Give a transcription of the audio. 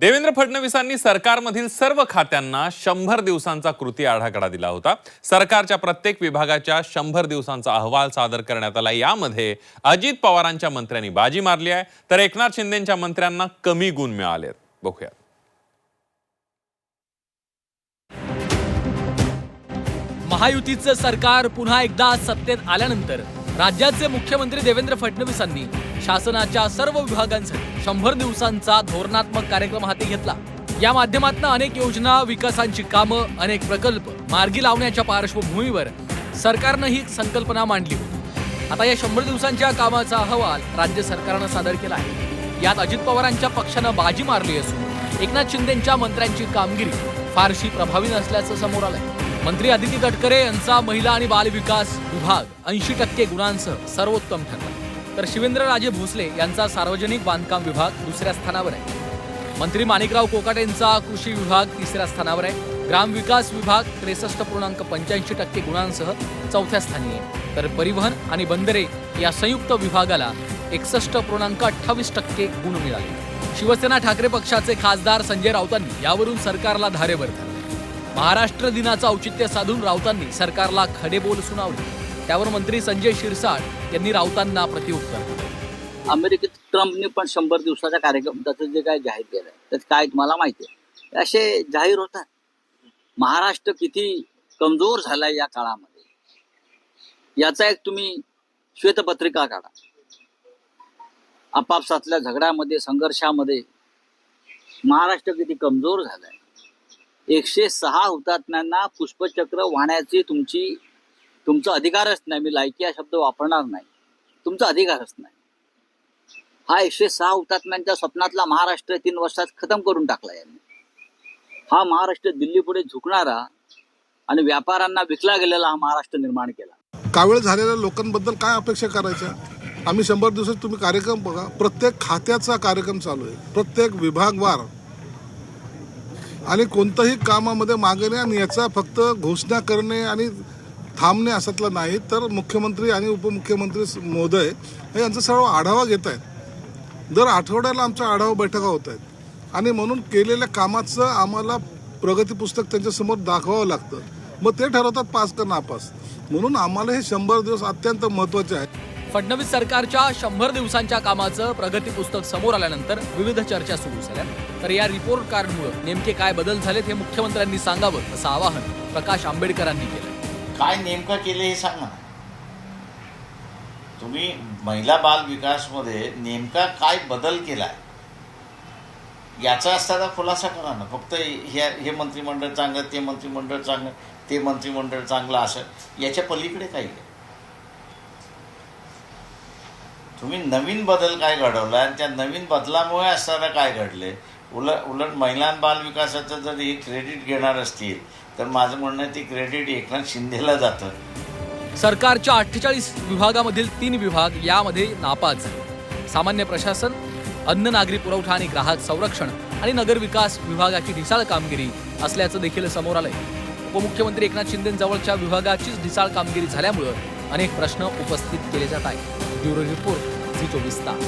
देवेंद्र फडणवीसांनी सरकारमधील सर्व खात्यांना शंभर दिवसांचा कृती आढाकडा दिला होता. सरकारच्या प्रत्येक विभागाच्या शंभर दिवसांचा अहवाल सादर करण्यात आला. यामध्ये अजित पवारांच्या मंत्र्यांनी बाजी मारली आहे. तर एकनाथ शिंदेच्या मंत्र्यांना कमी गुण मिळालेत. बघूया महायुतीचं सरकार पुन्हा एकदा सत्तेत आल्यानंतर राज्याचे मुख्यमंत्री देवेंद्र फडणवीसांनी शासनाच्या सर्व विभागांसाठी शंभर दिवसांचा धोरणात्मक कार्यक्रम हाती घेतला. या माध्यमातून अनेक योजना विकासांची कामं अनेक प्रकल्प मार्गी लावण्याच्या पार्श्वभूमीवर सरकारनं ही संकल्पना मांडली होती. आता या शंभर दिवसांच्या कामाचा अहवाल राज्य सरकारनं सादर केला आहे. यात अजित पवारांच्या पक्षानं बाजी मारली असून एकनाथ शिंदेच्या मंत्र्यांची कामगिरी फारशी प्रभावी नसल्याचं समोर आलंय. मंत्री आदिती तटकरे यांचा महिला आणि बालविकास विभाग ऐंशी टक्के गुणांसह सर्वोत्तम ठरला. तर शिवेंद्रराजे भोसले यांचा सार्वजनिक बांधकाम विभाग दुसऱ्या स्थानावर आहे. मंत्री माणिकराव कोकाटेंचा कृषी विभाग तिसऱ्या स्थानावर आहे. ग्रामविकास विभाग त्रेसष्ट पूर्णांक पंच्याऐंशी टक्के गुणांसह चौथ्या स्थानी आहे. तर परिवहन आणि बंदरे या संयुक्त विभागाला एकसष्ट पूर्णांक अठ्ठावीस टक्के गुण मिळाले. शिवसेना ठाकरे पक्षाचे खासदार संजय राऊतांनी यावरून सरकारला धारेवर धरले. महाराष्ट्र दिनाचं औचित्य साधून राऊतांनी सरकारला खडेबोल सुनावले. त्यावर मंत्री संजय शिरसाट यांनी राऊतांना प्रतिउत्तर अमेरिकेत ट्रम्पने पण शंभर दिवसाचा कार्यक्रम त्याचं जे काय जाहीर केलं त्यात काय तुम्हाला माहिती आहे? असे जाहीर होतात. महाराष्ट्र किती कमजोर झालाय या काळामध्ये. याचा एक तुम्ही श्वेतपत्रिका काढा. आपापसातल्या झगड्यामध्ये संघर्षामध्ये महाराष्ट्र किती कमजोर झालाय. एकशे सहा हुतात्म्यांना पुष्पचक्र वाहण्याची तुमची तुमचा अधिकारच नाही. मी लायकी हा शब्द वापरणार नाही. तुमचा अधिकारच नाही. हा एकशे सहा हुतात्म्यांच्या स्वप्नातला महाराष्ट्र तीन वर्षात खतम करून टाकला यांनी. हा महाराष्ट्र दिल्लीपुढे झुकणारा आणि व्यापाऱ्यांना विकला गेलेला हा महाराष्ट्र निर्माण केला. कावेळ झालेल्या लोकांबद्दल काय अपेक्षा करायच्या? आम्ही शंभर दिवसात तुम्ही कार्यक्रम बघा. प्रत्येक खात्याचा कार्यक्रम चालू आहे. प्रत्येक विभागवार आणि कोणत्याही कामामध्ये मागे नाही आणि याचा फक्त घोषणा करणे आणि थांबणे असातलं नाही तर मुख्यमंत्री आणि उपमुख्यमंत्री महोदय हे यांचा सर्व आढावा घेत आहेत. दर आठवड्याला आमच्या आढावा बैठका होत आहेत. आणि म्हणून केलेल्या कामाचं आम्हाला प्रगती पुस्तक त्यांच्यासमोर दाखवावं लागतं. मग ते ठरवतात पास का नापास. म्हणून आम्हाला हे शंभर दिवस अत्यंत महत्त्वाचे आहेत फडणवीस सरकारच्या शंभर दिवसांच्या कामाचं प्रगती पुस्तक समोर आल्यानंतर विविध चर्चा सुरू झाल्या. तर या रिपोर्ट कार्डमुळे नेमके काय बदल झालेत हे मुख्यमंत्र्यांनी सांगावं असं आवाहन प्रकाश आंबेडकरांनी केलं काय नेमकं केलं हे सांगा तुम्ही महिला बाल विकासमध्ये नेमका काय बदल केलाय? याचा असताना खुलासा करा ना. फक्त हे हे मंत्रिमंडळ चांगलं ते मंत्रिमंडळ चांगलं ते मंत्रिमंडळ चांगलं असं याच्या पलीकडे काही आहे तुम्ही नवीन बदल काय घडवला आणि त्या नवीन बदलामुळे असताना काय घडले? उल उलट महिला बालविकासाचं जर हे क्रेडिट घेणार असतील तर माझं म्हणणं आहे ते क्रेडिट एकनाथ शिंदेला जातं. सरकारच्या अठ्ठेचाळीस विभागामधील तीन विभाग यामध्ये नापास झाले. सामान्य प्रशासन अन्न नागरी पुरवठा आणि ग्राहक संरक्षण आणि नगरविकास विभागाची ढिसाळ कामगिरी असल्याचं देखील समोर आलंय. उपमुख्यमंत्री एकनाथ शिंदेजवळच्या विभागाचीच ढिसाळ कामगिरी झाल्यामुळं अनेक प्रश्न उपस्थित केले जात आहेत. ब्युरो रिपोर्ट झी चोवीस तास.